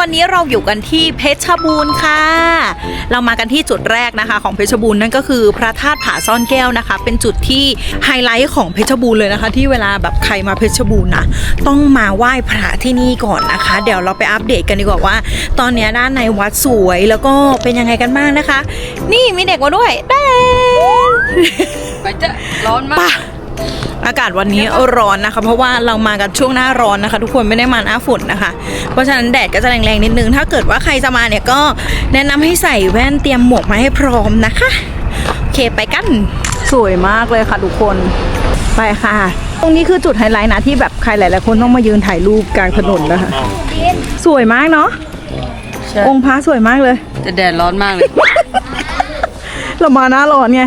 วันนี้เราอยู่กันที่เพชรบูรณ์ค่ะ เรามากันที่จุดแรกนะคะ ของเพชรบูรณ์นั่นก็คือพระธาตุผาซ่อนแก้วนะคะ เป็นจุดที่ไฮไลท์ของเพชรบูรณ์เลยนะคะ ที่เวลาแบบใครมาเพชรบูรณ์นะต้องมาไหว้พระที่นี่ก่อนนะคะ เดี๋ยวเราไปอัปเดตกันดีกว่าว่า ตอนนี้ด้านในวัดสวยแล้วก็เป็นยังไงกันบ้างนะคะ นี่มีเด็กมาด้วยแดนไปจะร้อนมาก อากาศวันนี้ร้อนนะคะ เพราะว่าเรามากันช่วงหน้าร้อนนะคะ ทุกคนไม่ได้มาหน้าฝนนะคะ เพราะฉะนั้นแดดก็จะแรงๆนิดนึง ถ้าเกิดว่าใครจะมาเนี่ยก็แนะนำให้ใส่แว่นเตรียมหมวกมาให้พร้อมนะคะโอเคไปกันสวยมากเลยค่ะทุกคนไปค่ะ ตรงนี้คือจุดไฮไลท์นะที่แบบใครหลายๆคนต้องมายืนถ่ายรูปกลางถนนนะคะ สวยมากเนาะใช่องค์พระสวยมากเลย แต่แดดร้อนมากเลย เรามาหน้าร้อนไง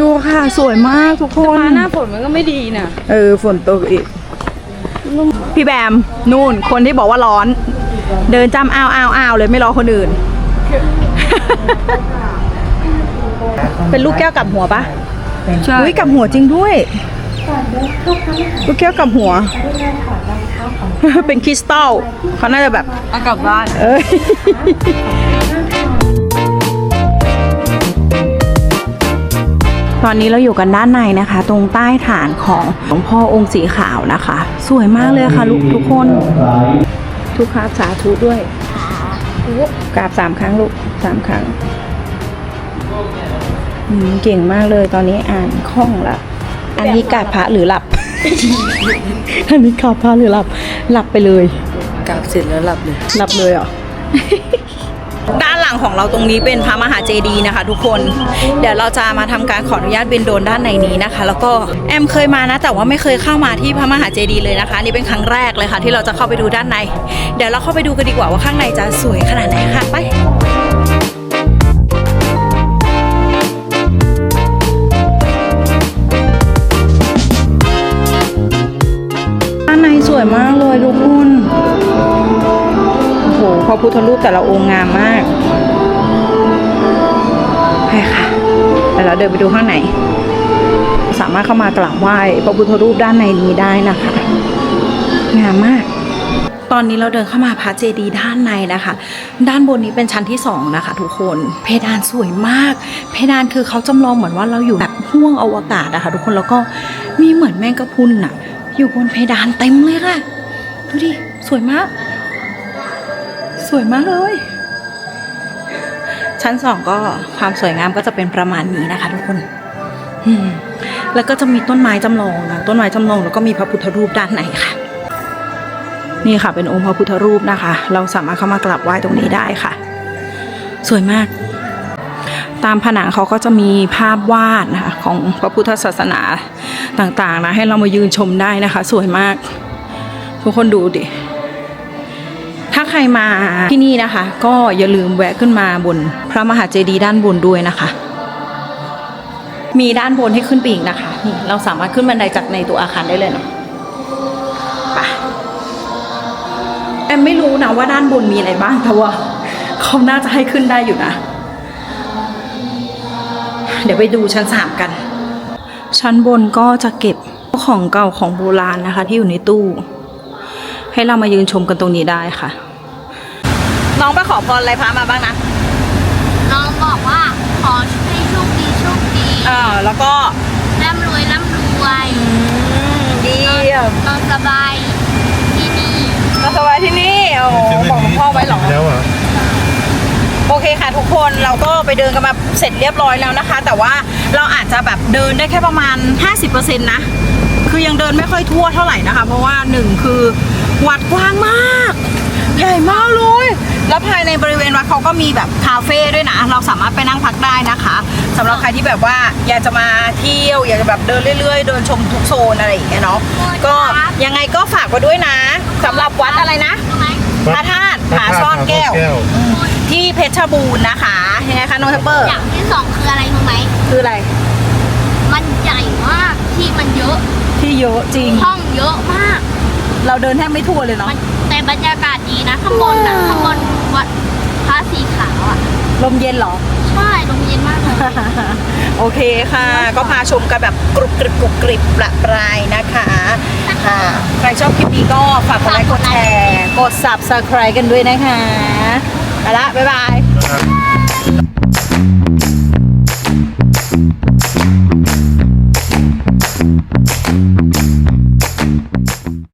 ดูค่ะสวยมากทุกคนมาหน้าฝนมันก็ไม่ดีนะเออฝนตกอีก พี่แบมนู่นคนที่บอกว่าร้อน เดินจำอ้าวอ้าวอ้าวเลยไม่รอคนอื่น เป็นลูกแก้วกลับหัวปะใช่อุ้ยกลับหัวจริงด้วยลูกแก้วกลับหัว เป็นคริสตัลเขาน่าจะแบบ เอากลับบ้านเอ้ย อนนี้เราอยู่กันด้านในนะคะ ตรงใต้ฐานของหลวงพ่อองค์สีขาวนะคะ สวยมากเลยค่ะลูกทุกคน ทุกครับสาธุด้วยกราบสามครั้งลูกสามครั้งอืมเก่งมากเลยตอนนี้อ่านคล่องละอันนี้กราบพระหรือหลับ อันนี้กราบพระหรือหลับ หลับไปเลยกลับเสร็จแล้วหลับเลย หลับเลยเหรอ ด้านหลังของเราตรงนี้เป็นพระมหาเจดีย์นะคะ ทุกคน เดี๋ยวเราจะมาทำการขออนุญาตบินโดนด้านในนี้นะคะ แล้วก็แอมเคยมานะ แต่ว่าไม่เคยเข้ามาที่พระมหาเจดีย์เลยนะคะ นี่เป็นครั้งแรกเลยค่ะ ที่เราจะเข้าไปดูด้านใน เดี๋ยวเราเข้าไปดูกันดีกว่าว่าข้างในจะสวยขนาดไหนค่ะไปด้านในสวยมากเลยทุกคน พระพุทธรูปแต่ละองค์งามมากไปค่ะแต่เราเดินไปดูข้างในสามารถเข้ามากราบไหว้พระพุทธรูปด้านในนี้ได้นะคะ งามมาก ตอนนี้เราเดินเข้ามาพระเจดีย์ด้านในนะคะ ด้านบนนี้เป็นชั้นที่สองนะคะ ทุกคน เพดานสวยมาก เพดานคือเขาจำลองเหมือนว่าเราอยู่แบบห้วงอวกาศนะคะ ทุกคนแล้วก็มีเหมือนแมงกะพรุนน่ะอยู่บนเพดานเต็มเลยค่ะ ดูดิ สวยมาก สวยมากเลย ชั้นสองก็ความสวยงามก็จะเป็นประมาณนี้นะคะ ทุกคนแล้วก็จะมีต้นไม้จำลองนะต้นไม้จำลองแล้วก็มีพระพุทธรูปด้านในค่ะ นี่ค่ะ เป็นองค์พระพุทธรูปนะคะ เราสามารถเข้ามากราบไหว้ตรงนี้ได้ค่ะ สวยมาก ตามผนังเขาก็จะมีภาพวาดนะคะของพระพุทธศาสนาต่างๆนะให้เรามายืนชมได้นะคะ สวยมาก ทุกคนดูดิ รมาที่นี่นะคะ ก็อย่าลืมแวะขึ้นมาบน พระมหาเจดีย์ด้านบนด้วยนะคะ มีด้านบนให้ขึ้นไปอีกนะคะนี่เราสามารถขึ้นบันไดจากในตัวอาคารได้เลยเนาะไปแอมไม่รู้นะว่าด้านบนมีอะไรบ้างแต่ว่าเขาน่าจะให้ขึ้นได้อยู่นะ เดี๋ยวไปดูชั้นสามกัน ชั้นบนก็จะเก็บของเก่าของโบราณนะคะ ที่อยู่ในตู้ ให้เรามายืนชมกันตรงนี้ได้ค่ะ น้องไปขอพรอะไรพระมาบ้างนะ น้องบอกว่าขอให้โชคดีโชคดีอ่าแล้วก็ร่ำรวยร่ำรวยดีนอนสบายที่นี่มาสบายที่นี่โอ้บอกหลวงพ่อไว้เหรอ แล้วเหรอโอเคค่ะทุกคนเราก็ไปเดินกันมาเสร็จเรียบร้อยแล้วนะคะ แต่ว่าเราอาจจะแบบเดินได้แค่ประมาณ 50%นะ คือยังเดินไม่ค่อยทั่วเท่าไหร่นะคะ เพราะว่าหนึ่งคือวัดกว้างมาก ใหญ่มากเลย แล้วภายในบริเวณวัดเขาก็มีแบบคาเฟ่ด้วยนะ เราสามารถไปนั่งพักได้นะคะสำหรับใครที่แบบว่าอยากจะมาเที่ยว อยากจะแบบเดินเรื่อยๆ เดินชมทุกโซนอะไรอย่างเงี้ยเนาะก็ยังไงก็ฝากไว้ด้วยนะสำหรับวัดอะไรนะใช่ไหมพระธาตุผาซ่อนแก้ว ที่เพชรบูรณ์นะคะยังไงคะน้องเทปเปอร์อย่างที่สองคืออะไรรู้ไหม คืออะไร มันใหญ่มากที่มันเยอะ ที่เยอะจริงห้องเยอะมาก เราเดินแทบไม่ทั่วเลยเนาะมันแต่บรรยากาศดีนะข้างบนอะข้างบนวัดพระสีขาวอะ ลมเย็นเหรอ ใช่ลมเย็นมากเลย โอเคค่ะ ก็พาชมกันแบบกรุบกริบกรุบกริบประปรายนะคะค่ะใครชอบคลิปนี้ก็ฝากกดไลค์กดแชร์ กดกด subscribe กันด้วยนะคะไปละ บ๊ายบาย